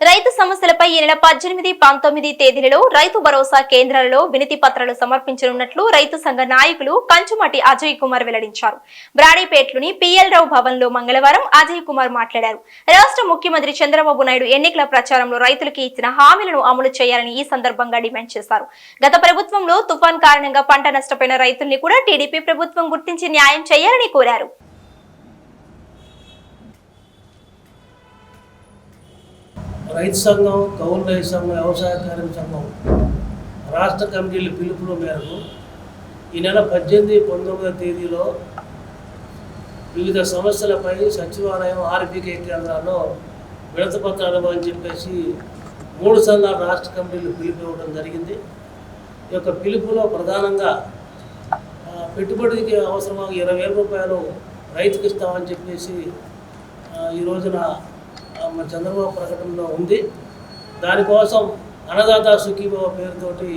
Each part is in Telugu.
రైతు సమస్యలపై ఈ నెల పద్దెనిమిది పంతొమ్మిది తేదీలలో రైతు భరోసా కేంద్రాలలో వినతి పత్రాలు సమర్పించనున్నట్లు రైతు సంఘ నాయకులు కంచుమటి అజయ్ కుమార్ వెల్లడించారు. బ్రాడీపేట్లోని పిఎల్ రావు భవన్లో మంగళవారం అజయ్ కుమార్ మాట్లాడారు. రాష్ట్ర ముఖ్యమంత్రి చంద్రబాబు నాయుడు ఎన్నికల ప్రచారంలో రైతులకు ఇచ్చిన హామీలను అమలు చేయాలని ఈ సందర్భంగా డిమాండ్ చేశారు. గత ప్రభుత్వంలో తుఫాన్ కారణంగా పంట నష్టపోయిన రైతుల్ని కూడా టీడీపీ ప్రభుత్వం గుర్తించి న్యాయం చేయాలని కోరారు. రైతు సంఘం కౌలు రైతు సంఘం వ్యవసాయ కార్మిక సంఘం రాష్ట్ర కమిటీల పిలుపుల మేరకు ఈ నెల పద్దెనిమిది పంతొమ్మిదవ తేదీలో వివిధ సమస్యలపై సచివాలయం ఆర్బీకే కేంద్రాల్లో విడత పత్రాలు అని చెప్పేసి మూడు సంఘాల రాష్ట్ర కమిటీలు పిలుపు ఇవ్వడం జరిగింది. ఈ యొక్క పిలుపులో ప్రధానంగా పెట్టుబడికి అవసరమైన ఇరవై వేల రూపాయలు రైతుకి ఇస్తామని చెప్పేసి ఈ రోజున మన చంద్రబాబు ప్రకటనలో ఉంది. దానికోసం అన్నదాత సుఖీభావ పేరుతోటి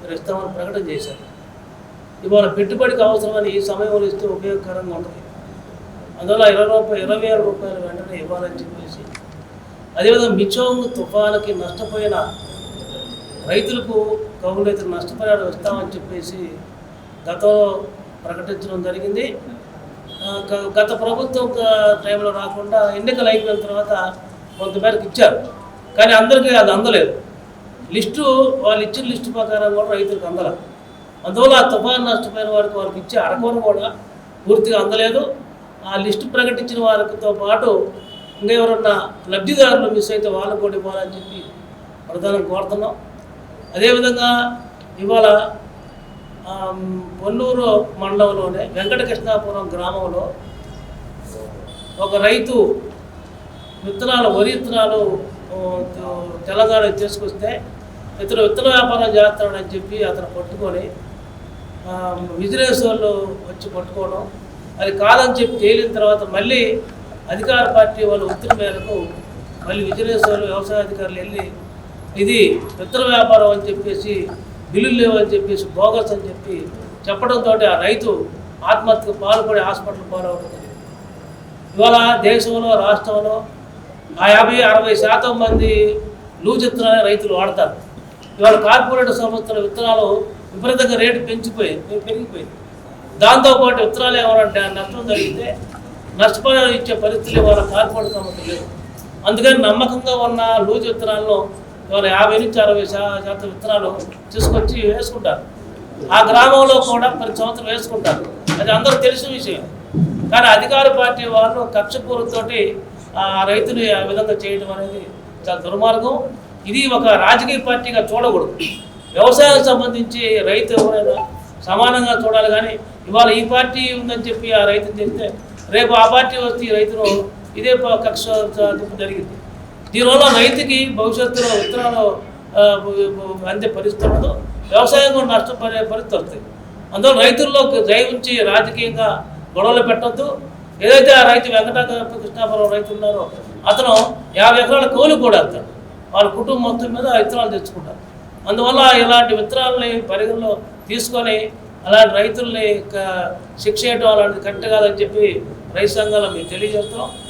మీరు ఇస్తామని ప్రకటన చేశారు. ఇవాళ పెట్టుబడికి అవసరమని ఈ సమయంలో ఇస్తే ఉపయోగకరంగా ఉంటుంది. అందువల్ల ఇరవై రూపాయలు ఇరవై వేల రూపాయలు వెంటనే ఇవ్వాలని చెప్పేసి అదేవిధంగా మిచోంగ్ తుఫానుకి నష్టపోయిన రైతులకు కౌలు అయితే నష్టపరిహారం ఇస్తామని చెప్పేసి గతంలో ప్రకటించడం జరిగింది. గత ప్రభుత్వం టైంలో రాకుండా ఎన్నికలు అయిపోయిన తర్వాత కొంతమేరకు ఇచ్చారు. కానీ అందరికీ అది అందలేదు. లిస్టు వాళ్ళు ఇచ్చిన లిస్టు ప్రకారం కూడా రైతులకు అందల. అందువల్ల ఆ తుఫాను నష్టపోయిన వారికి వారికి ఇచ్చే అరకొర కూడా పూర్తిగా అందలేదు. ఆ లిస్టు ప్రకటించిన వారితో పాటు ఇంకెవరన్నా లబ్ధిదారులు మిస్ అయితే వాళ్ళు కూడా ఇవ్వాలని చెప్పి ప్రధానం కోరుతున్నాం. అదేవిధంగా ఇవాళ పొన్నూరు మండలంలోనే వెంకటకృష్ణాపురం గ్రామంలో ఒక రైతు విత్తనాలు వరి విత్తనాలు తెలంగాణ తీసుకొస్తే ఇతను విత్తన వ్యాపారం చేస్తాడని చెప్పి అతను పట్టుకొని విజిలెన్స్ వాళ్ళు వచ్చి పట్టుకోవడం అది కాదని చెప్పి తేలిన తర్వాత మళ్ళీ అధికార పార్టీ వాళ్ళ ఒత్తిడి మేరకు మళ్ళీ విజిలెన్స్ వాళ్ళు వ్యవసాయ అధికారులు వెళ్ళి ఇది విత్తన వ్యాపారం అని చెప్పేసి బిల్లులు లేవని చెప్పేసి బోగస్ అని చెప్పి చెప్పడంతో ఆ రైతు ఆత్మహత్యకు పాల్పడి హాస్పిటల్ పాలవడం జరిగింది. ఇవాళ దేశంలో రాష్ట్రంలో ఆ యాభై అరవై శాతం మంది లూజ్ విత్తనాలే రైతులు వాడతారు. ఇవాళ కార్పొరేట్ సంస్థల విత్తనాలు విపరీతంగా రేటు పెంచిపోయి పెరిగిపోయింది. దాంతోపాటు విత్తనాలు ఏమన్నా నష్టం జరిగితే నష్టపరిహారం ఇచ్చే పరిస్థితులు ఇవాళ కార్పొరేట్ సంస్థలు లేవు. అందుకని నమ్మకంగా ఉన్న లూజ్ విత్తనాలను ఇవాళ యాభై నుంచి అరవై శాతం విత్తనాలు తీసుకొచ్చి వేసుకుంటారు. ఆ గ్రామంలో కూడా ప్రతి సంవత్సరం వేసుకుంటారు. అది అందరూ తెలిసిన విషయం. కానీ అధికార పార్టీ వాళ్ళు కక్షపూరంతోటి ఆ రైతుని ఆ విధంగా చేయడం అనేది చాలా దుర్మార్గం. ఇది ఒక రాజకీయ పార్టీగా చూడకూడదు. వ్యవసాయానికి సంబంధించి రైతు ఎవరైనా సమానంగా చూడాలి కానీ ఇవాళ ఈ పార్టీ ఉందని చెప్పి ఆ రైతుని చెప్తే రేపు ఆ పార్టీ వస్తే ఈ రైతును ఇదే ప- కక్ష జరిగింది. దీనివల్ల రైతుకి భవిష్యత్తులో విత్తనాలు అందే పరిస్థితి ఉండదు వ్యవసాయం కూడా నష్టపడే పరిస్థితి వస్తుంది. అందువల్ల రైతుల్లో దయ ఉంచి రాజకీయంగా గొడవలు పెట్టద్దు. ఏదైతే ఆ రైతు వెంకట కృష్ణాపురం రైతు ఉన్నారో అతను యాభై ఎకరాల కోలు కూడా వెళ్తాడు వాళ్ళ కుటుంబం మొత్తం మీద విత్తనాలు తెచ్చుకుంటారు. అందువల్ల ఇలాంటి విత్తనాలని పరిగణలో తీసుకొని అలాంటి రైతుల్ని శిక్ష చేయడం అలాంటిది కరెక్ట్ కాదని చెప్పి రైతు సంఘాలు మీకు తెలియజేస్తాం